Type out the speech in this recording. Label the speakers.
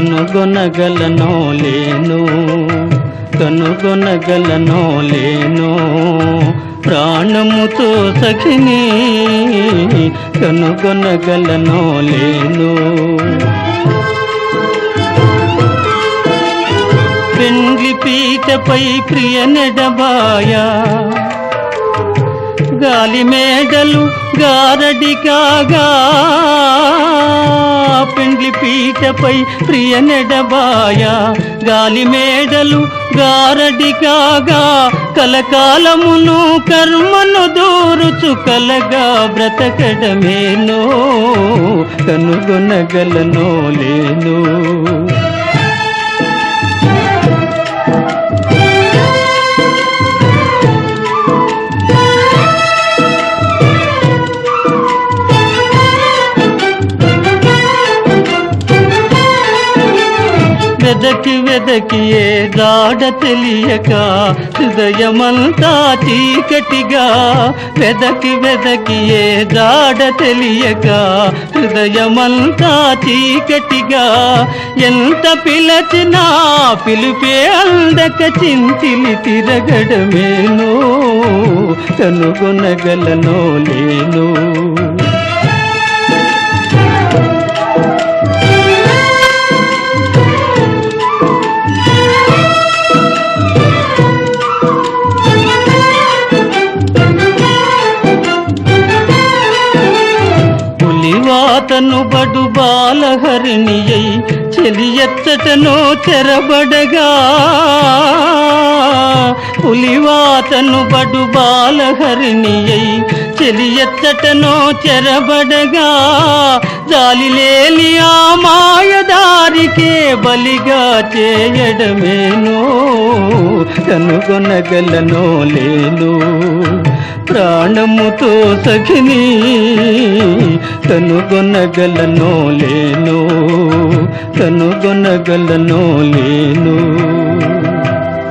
Speaker 1: కనుగొనగలనో లేను కనుగొనగలనో లేను. ప్రాణముతో సఖిని కనుగొనగలనో లేను. పెండ్లి పీటపై ప్రియ నెడబాయా? గాలి మేడలు గారడి కాగా పెండ్లి పీటపై ప్రియ నెడబాయ గాలి మేడలు గారడి కాగా కలకాలమును కర్మను దూరుచు కలగా బ్రతకడమేనో కనుగొనగలనో లేను. వెదకి వెదకి ఏ గాఢ తెలియక హృదయమంతా చీకటిగా వెదకి వెదకి ఏ గాఢ తెలియక హృదయమంతా చీకటిగా ఎంత పిలచినా పిలిపే అందక చింతిలి తిరగడమేనో కనుగొనగలనో లేను. పులివాతను బడు బాలహరిణి అయి చెలియచ్చటనో చెరబడగా. పులివాతను బడు బాలహరిణి అయి చెలియచ్చటనో చెరబడగా. జాలిలేని ఆ మాయదారికే బలిగా చేయడమేనో కనుగొనగలనో లేను. ప్రాణముతో సఖిని కనుగొనగలనో లేను. కనుగొనగలనో లేను.